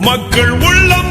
மக்கள் உள்ளம்